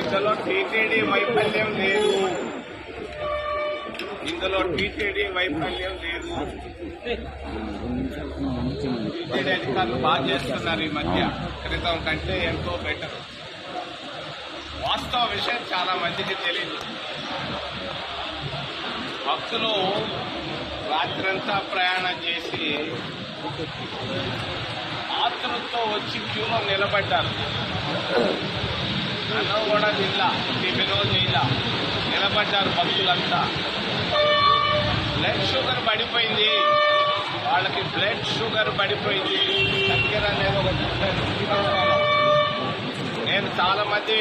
ఇందులో టీటీడీ వైఫల్యం లేదు. ఇందులో టీటీడీ వైఫల్యం లేదు. టీటీడీ అధికారులు బాగా చేస్తున్నారు ఈ మధ్య. క్రితం కంటే ఎంతో బెటర్ వాస్తవ విషయం చాలా మందికి తెలియదు భక్తులు రాత్రంతా ప్రయాణం చేసి ఆతృతో వచ్చి క్యూలో నిలబడ్డారు. అన్నం కూడా జిల్లా టిఫినో జిల్లా నిలబడ్డారు భక్తులంతా. బ్లడ్ షుగర్ పడిపోయింది. వాళ్ళకి బ్లడ్ షుగర్ పడిపోయింది. దగ్గర నేను ఒక నేను చాలా మంది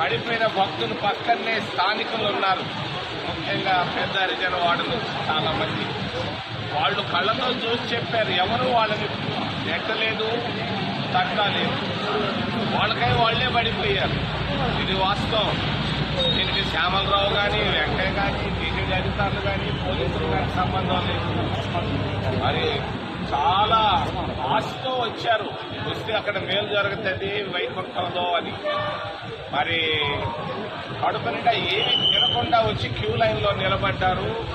పడిపోయిన భక్తులు పక్కనే స్థానికులు ఉన్నారు. ముఖ్యంగా పెద్ద హరిజన వార్డులు చాలా మంది. వాళ్ళు కళ్ళతో చూసి చెప్పారు ఎవరు వాళ్ళని ఎక్కలేదు తగ్గలేదు. వాళ్ళకై వాళ్ళే పడిపోయారు. ఇది వాస్తవం. దీనికి శ్యామలరావు కానీ వెంకయ్య కానీ టీటీడీ అధికారులు కానీ పోలీసులు కానీ సంబంధం లేదు. మరి చాలా ఆశతో వచ్చారు. వస్తే అక్కడ మేలు జరుగుతుంది వైకుంఠంలో అని. మరి కడుపు నిండా ఏమి తినకుండా వచ్చి క్యూ లైన్లో నిలబడ్డారు.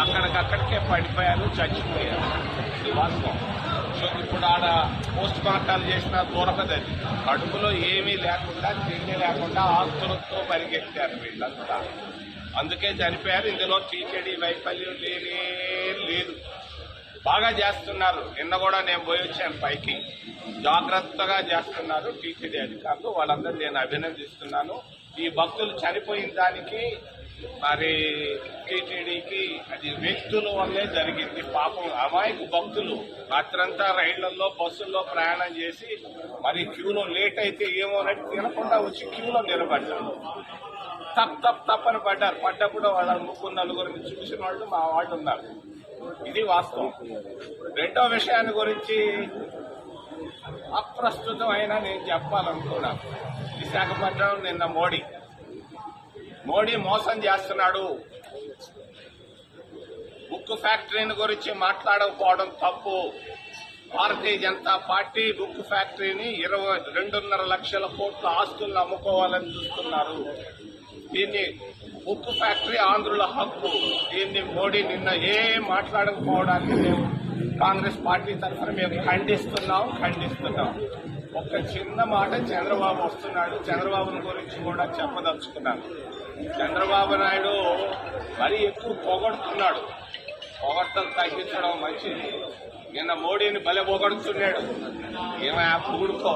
అక్కడికక్కడికే పడిపోయారు చచ్చిపోయారు. ఇది వాస్తవం. సో ఇప్పుడు ఆడ పోస్ట్ మార్టాలు చేసినా దొరకదు అది. కడుపులో ఏమీ లేకుండా తిండి లేకుండా ఆస్తులతో పరిగెత్తారు వీళ్ళంతా. అందుకే చనిపోయారు. ఇందులో టీచడీ వైఫల్యం లేనే లేదు. బాగా చేస్తున్నారు. నిన్న కూడా నేను పోయి వచ్చాను పైకి. జాగ్రత్తగా చేస్తున్నారు టీటీడీ అధికారులు. వాళ్ళందరూ నేను అభినందిస్తున్నాను. ఈ భక్తులు చనిపోయిన దానికి మరి టీటీడీకి అది వ్యక్తుల వల్లే జరిగింది. పాపం అమాయకు భక్తులు. రాత్రంతా రైళ్ళలో బస్సుల్లో ప్రయాణం చేసి మరి క్యూలో లేట్ అయితే ఏమోనని తినకుండా వచ్చి క్యూలో నిలబడ్డారు. తప్ తప్ తప్పని పడ్డారు. పడ్డప్పుడు వాళ్ళ ముగ్గురు నలుగురిని చూసిన వాళ్ళు మా వాళ్ళు ఉన్నారు. ఇది వాస్తవం. రెండో విషయాన్ని గురించి అప్రస్తుతం అయినా నేను చెప్పాలనుకున్నాను విశాఖపట్నం నిన్న మోడీ. మోడీ మోసం చేస్తున్నాడు. బుక్ ఫ్యాక్టరీని గురించి మాట్లాడకపోవడం తప్పు. భారతీయ జనతా పార్టీ బుక్ ఫ్యాక్టరీని ఇరవై రెండున్నర లక్షల కోట్ల ఆస్తులను అమ్ముకోవాలని చూస్తున్నారు. దీన్ని ఉప్పు ఫ్యాక్టరీ ఆంధ్రుల హక్కు. దీన్ని మోడీ నిన్న ఏం మాట్లాడకపోవడానికి మేము కాంగ్రెస్ పార్టీ తరఫున మేము ఖండిస్తున్నాం ఖండిస్తున్నాం. ఒక చిన్న మాట చంద్రబాబు వస్తున్నాడు. చంద్రబాబుని గురించి కూడా చెప్పదలుచుకున్నాను చంద్రబాబు నాయుడు మరీ ఎక్కువ పొగడుతున్నాడు. పొగడ్తలు తగ్గించడం మంచిది. నిన్న మోడీని బలె పొగడుతున్నాడు. ఏమైనా పొగుడుకో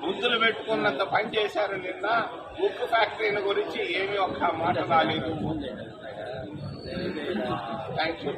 ముద్దులు పెట్టుకున్నంత పని చేశారు నిన్న. ఉక్కు ఫ్యాక్టరీని గురించి ఏమీ ఒక్క మాట రాలేదు. Thank you